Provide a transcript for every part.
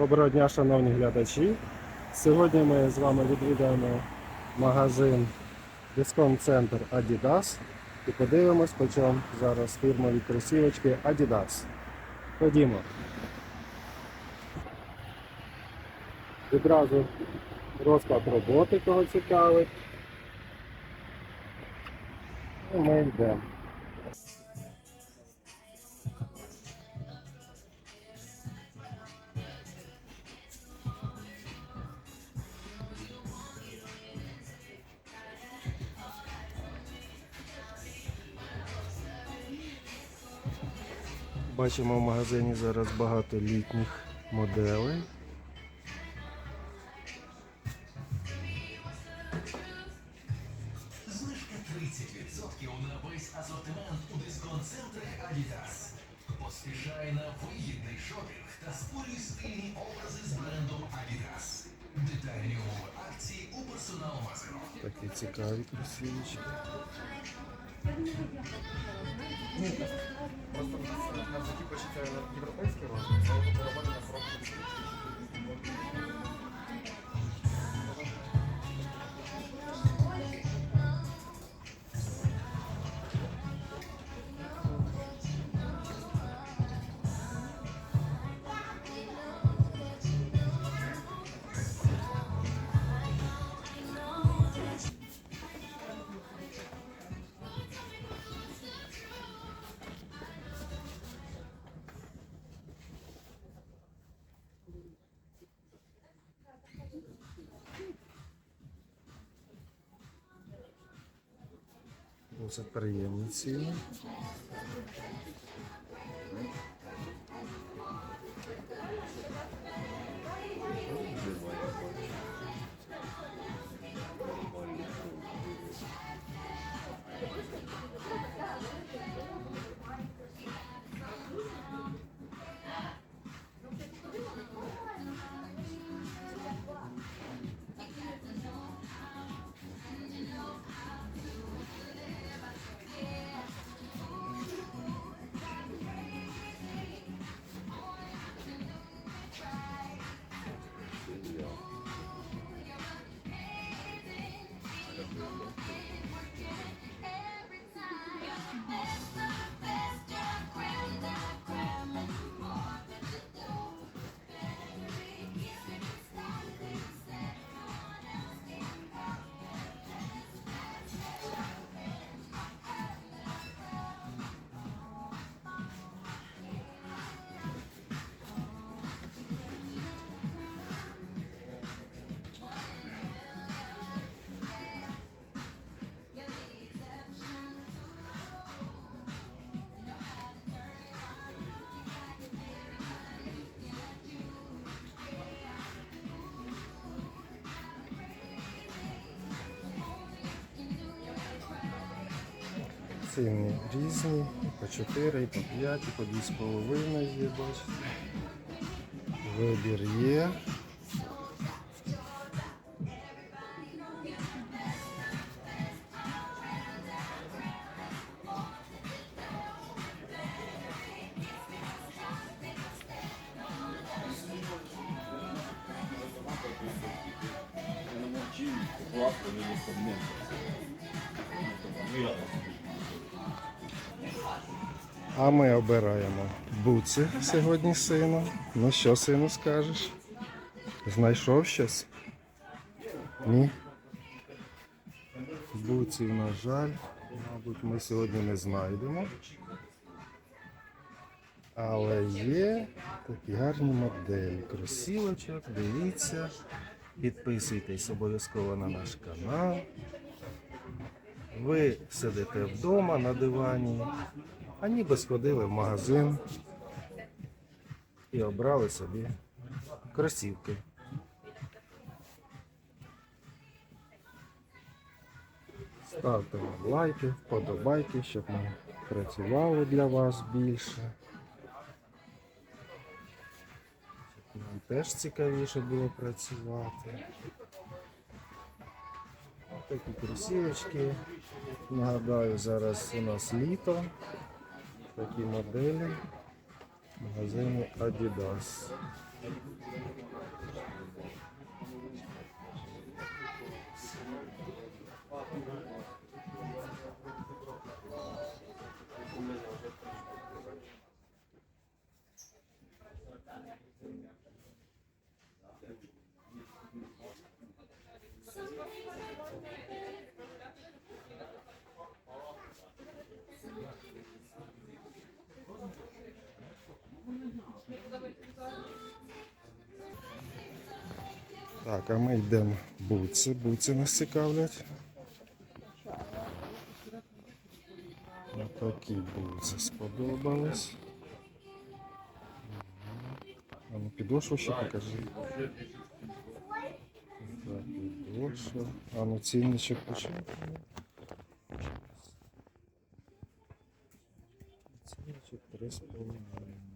Доброго дня, шановні глядачі. Сьогодні ми з вами відвідаємо магазин дисконт-центр Adidas і подивимось, по чому зараз фірмові кросівочки Adidas. Ходімо. Відразу розклад роботи, кого цікавить. І ми йдемо. Бачимо в магазині зараз багато літніх моделей. Знижка 30% на весь асортимент у дисконт-центрах Adidas. Поспішай на вигідний шопінг та створюй стильні образи з брендом Adidas. Детальні умови акції у персонал-магазину. Такі цікаві кросівочки. Просто на житті пишеться європейський розмір, але на срок. Досить приємні ціни. Ціни різні, і по 4, і по 5, і по 2,5 є, бачите. Вибір є. А ми обираємо буци сьогодні сину. Ну що, сину, скажеш? Знайшов щось? Ні. Буців, на жаль, мабуть, ми сьогодні не знайдемо. Але є такі гарні моделі. Кросівочок, дивіться. Підписуйтесь обов'язково на наш канал. Ви сидите вдома на дивані, а ніби сходили в магазин і обрали собі кросівки. Ставте лайки, вподобайки, щоб ми працювали для вас більше. Теж цікавіше було працювати. Такі кросівочки. Нагадаю, зараз у нас літо. Такі моделі магазину Adidas. Так, а ми йдемо буци, буці нас цікавлять. Такі буци сподобались. А ну підошву ще покажи. Так, підошва. А ну цінничок почав. Цінничок 3,5.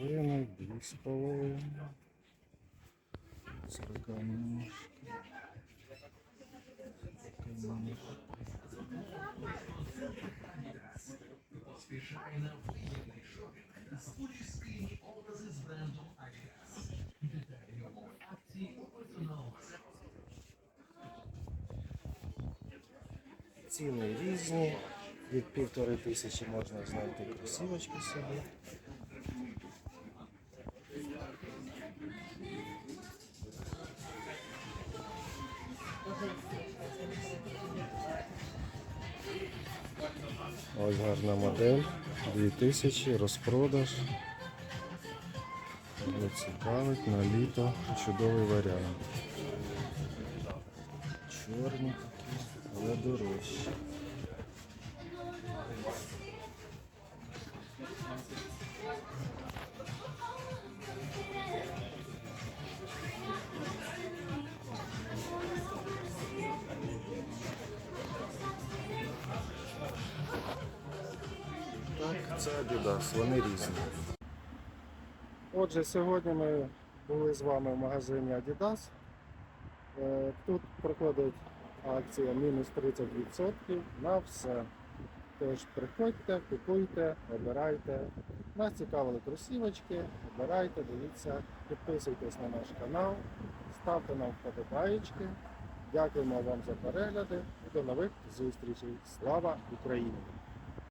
Половиною, дві з половиною. Поспішай на вигідний шопінг та створюй спільні брендом Adidas. Детальні умови акції у персонал Ціни різні. Від півтори тисячі можна знайти кросівочки собі. Ось гарна модель. 2000, розпродаж. Цікавить на літо чудовий варіант. Чорні такі, але дорожчі. Так, це Adidas, вони різні. Отже, сьогодні ми були з вами в магазині Adidas. Е, Тут проходить акція мінус 30% на все. Тож приходьте, купуйте, обирайте. Нас цікавили кросівочки, обирайте, дивіться, підписуйтесь на наш канал, ставте нам вподобаєчки. Дякуємо вам за перегляди і до нових зустрічей. Слава Україні!